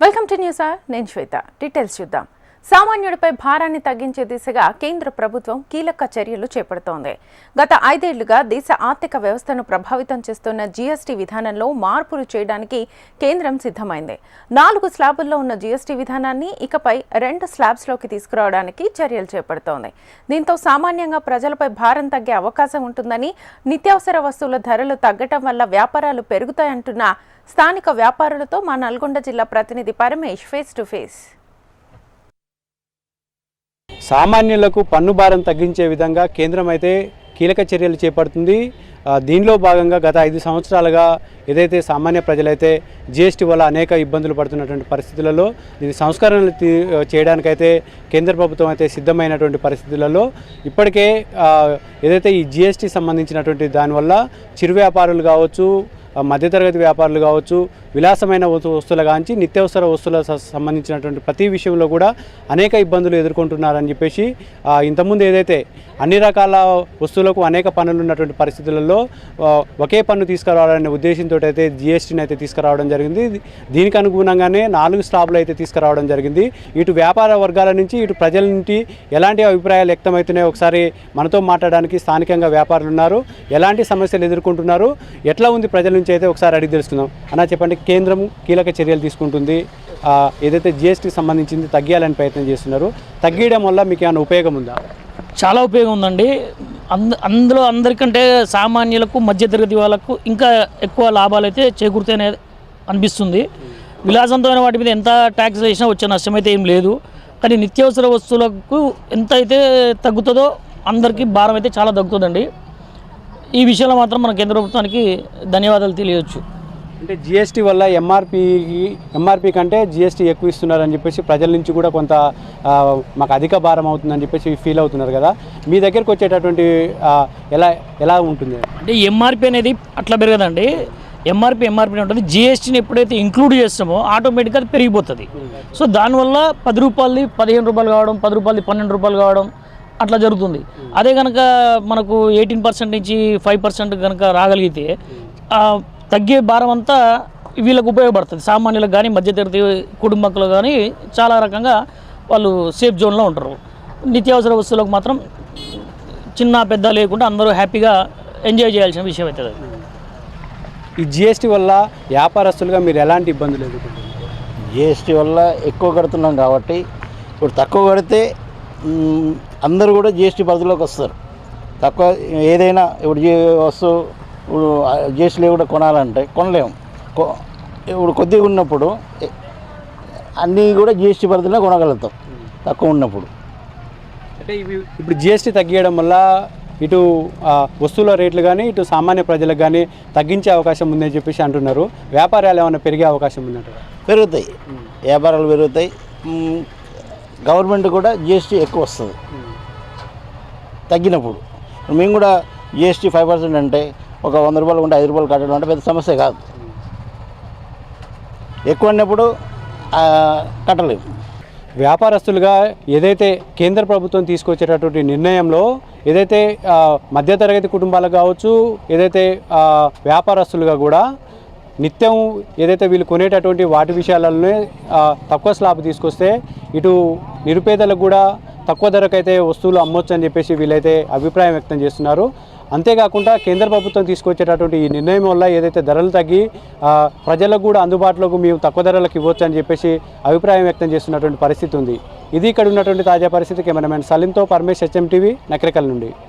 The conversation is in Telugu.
వెల్కమ్ టు న్యూస్ ఆర్ నేను శ్వేత. డీటెయిల్స్ చూద్దాం. సామాన్యుడిపై భారాన్ని తగ్గించే దిశగా కేంద్ర ప్రభుత్వం కీలక చర్యలు చేపడుతోంది. గత ఐదేళ్ళుగా దేశ ఆర్థిక వ్యవస్థను ప్రభావితం చేస్తున్న జీఎస్టీ విధానంలో మార్పులు చేయడానికి కేంద్రం సిద్ధమైంది. నాలుగు స్లాబుల్లో ఉన్న జీఎస్టీ విధానాన్ని ఇకపై రెండు స్లాబ్స్లోకి తీసుకురావడానికి చర్యలు చేపడుతోంది. దీంతో సామాన్యంగా ప్రజలపై భారం తగ్గే అవకాశం ఉంటుందని నిత్యావసర వస్తువుల ధరలు తగ్గటం వల్ల వ్యాపారాలు పెరుగుతాయంటున్న స్థానిక వ్యాపారులతో మా నల్గొండ జిల్లా ప్రతినిధి పరమేష్ ఫేస్ టు ఫేస్. సామాన్యులకు పన్ను భారం తగ్గించే విధంగా కేంద్రం అయితే కీలక చర్యలు చేపడుతుంది. దీనిలో భాగంగా గత ఐదు సంవత్సరాలుగా ఏదైతే సామాన్య ప్రజలైతే జిఎస్టీ వల్ల అనేక ఇబ్బందులు పడుతున్నటువంటి పరిస్థితులలో దీని సంస్కరణలు చేయడానికైతే కేంద్ర ప్రభుత్వం అయితే సిద్ధమైనటువంటి పరిస్థితులలో ఇప్పటికే ఏదైతే ఈ జిఎస్టీ సంబంధించినటువంటి దానివల్ల చిరు వ్యాపారులు కావచ్చు మధ్యతరగతి వ్యాపారులు కావచ్చు విలాసమైన వస్తు- వస్తువుల కాంచి నిత్యావసర వస్తువుల స- సంబంధించినటువంటి ప్రతి విషయంలో కూడా అనేక ఇబ్బందులు ఎదుర్కొంటున్నారని చెప్పేసి ఇంతకుముందు ఏదైతే అన్ని రకాల వస్తువులకు అనేక పన్నులు ఉన్నటువంటి పరిస్థితులలో ఒకే పన్ను తీసుకురావాలనే ఉద్దేశంతో అయితే జిఎస్టీని అయితే తీసుకురావడం జరిగింది. దీనికి అనుగుణంగానే నాలుగు స్లాబ్లు అయితే తీసుకురావడం జరిగింది. ఇటు వ్యాపార వర్గాల నుంచి ఇటు ప్రజల నుండి ఎలాంటి అభిప్రాయాలు వ్యక్తమవుతున్నాయో ఒకసారి మనతో మాట్లాడడానికి స్థానికంగా వ్యాపారులు ఉన్నారు. ఎలాంటి సమస్యలు ఎదుర్కొంటున్నారు? ఎట్లా ఉంది ప్రజల నుంచి అయితే ఒకసారి అడిగి తెలుసుకుందాం. అన్న చెప్పండి కేంద్రం కీలక చర్యలు తీసుకుంటుంది. ఏదైతే జిఎస్టీ సంబంధించింది తగ్గియాలని ప్రయత్నం చేస్తున్నారు తగ్గియడం వల్ల మీకు ఏమైనా ఉపయోగం ఉందా? చాలా ఉపయోగం ఉందండి. అంద అందులో అందరికంటే సామాన్యులకు మధ్యతరగతి వాళ్ళకు ఇంకా ఎక్కువ లాభాలు అయితే చేకూరుతాయనే అనిపిస్తుంది. విలాసవంతమైన వాటి మీద ఎంత ట్యాక్స్ వేసినా వచ్చే నష్టం అయితే ఏం లేదు. కానీ నిత్యావసర వస్తువులకు ఎంత అయితే తగ్గుతుందో అందరికీ భారం అయితే చాలా తగ్గుతుందండి. ఈ విషయంలో మాత్రం మన కేంద్ర ప్రభుత్వానికి ధన్యవాదాలు తెలియవచ్చు. అంటే జిఎస్టీ వల్ల ఎంఆర్పి ఎంఆర్పి కంటే జిఎస్టీ ఎక్కువ ఇస్తున్నారని చెప్పేసి ప్రజల నుంచి కూడా కొంత మాకు అధిక భారం అవుతుందని చెప్పేసి ఫీల్ అవుతున్నారు కదా. మీ దగ్గరికి వచ్చేటటువంటి ఎలా ఎలా ఉంటుంది? అంటే ఎంఆర్పి అనేది అట్లా పెరగదండి. ఎంఆర్పి ఎంఆర్పి ఉంటుంది. జిఎస్టీని ఎప్పుడైతే ఇంక్లూడ్ చేస్తామో ఆటోమేటిక్గా అది పెరిగిపోతుంది. సో దానివల్ల పది రూపాయలది పదిహేను రూపాయలు కావడం పది రూపాయలది పన్నెండు రూపాయలు కావడం అట్లా జరుగుతుంది. అదే కనుక మనకు ఎయిటీన్ పర్సెంట్ నుంచి ఫైవ్ పర్సెంట్ కనుక రాగలిగితే ఆ తగ్గే భారం అంతా వీళ్ళకు ఉపయోగపడుతుంది. సామాన్యులకు కానీ మధ్యతరగతి కుటుంబకులు కానీ చాలా రకంగా వాళ్ళు సేఫ్ జోన్లో ఉంటారు. నిత్యావసర వస్తువులకు మాత్రం చిన్న పెద్ద లేకుండా అందరూ హ్యాపీగా ఎంజాయ్ చేయాల్సిన విషయం అవుతుంది. ఈ జిఎస్టీ వల్ల వ్యాపారస్తులుగా మీరు ఎలాంటి ఇబ్బందులు ఎదుర్కొంటున్నారు? జిఎస్టీ వల్ల ఎక్కువ కడుతున్నాం కాబట్టి ఇప్పుడు తక్కువ కడితే అందరూ కూడా జిఎస్టీ పరిధిలోకి వస్తారు. తక్కువ ఏదైనా ఇప్పుడు జీ వస్తువు ఇప్పుడు జిఎస్టీ లేకుండా కొనాలంటే కొనలేము. ఇప్పుడు కొద్దిగా ఉన్నప్పుడు అన్నీ కూడా జిఎస్టీ పరిధిలో కొనగలుగుతాం. తక్కువ ఉన్నప్పుడు. అంటే ఇవి ఇప్పుడు జిఎస్టీ తగ్గియడం వల్ల ఇటు వస్తువుల రేట్లు కానీ ఇటు సామాన్య ప్రజలకు కానీ తగ్గించే అవకాశం ఉందని చెప్పేసి అంటున్నారు. వ్యాపారాలు ఏమైనా పెరిగే అవకాశం ఉందంటారా? పెరుగుతాయి. వ్యాపారాలు పెరుగుతాయి. గవర్నమెంట్ కూడా జిఎస్టీ ఎక్కువ వస్తుంది. తగ్గినప్పుడు. మేము కూడా జిఎస్టీ ఫైవ్ పర్సెంట్ అంటే ఒక వంద రూపాయలు ఉంటే ఐదు రూపాయలు కట్టడం అంటే పెద్ద సమస్య కాదు. ఎక్కువ అన్నప్పుడు కట్టలేము. వ్యాపారస్తులుగా ఏదైతే కేంద్ర ప్రభుత్వం తీసుకొచ్చేటటువంటి నిర్ణయంలో ఏదైతే మధ్యతరగతి కుటుంబాలకు కావచ్చు ఏదైతే వ్యాపారస్తులుగా కూడా నిత్యం ఏదైతే వీళ్ళు కొనేటటువంటి వాటి విషయాలలోనే తక్కువ స్లాబ్ తీసుకొస్తే ఇటు నిరుపేదలకు కూడా తక్కువ ధరకైతే వస్తువులు అమ్మొచ్చు అని చెప్పేసి వీళ్ళైతే అభిప్రాయం వ్యక్తం చేస్తున్నారు. అంతేకాకుండా కేంద్ర ప్రభుత్వం తీసుకొచ్చేటటువంటి ఈ నిర్ణయం వల్ల ఏదైతే ధరలు తగ్గి ప్రజలకు కూడా అందుబాటులోకి మేము తక్కువ ధరలకు ఇవ్వచ్చు అని చెప్పేసి అభిప్రాయం వ్యక్తం చేస్తున్నటువంటి పరిస్థితి ఉంది. ఇది ఇక్కడ ఉన్నటువంటి తాజా పరిస్థితి. కెమెరామెన్ సలీంతో పరమేశ్ హెచ్ఎం టీవీ నకరికల్ నుండి.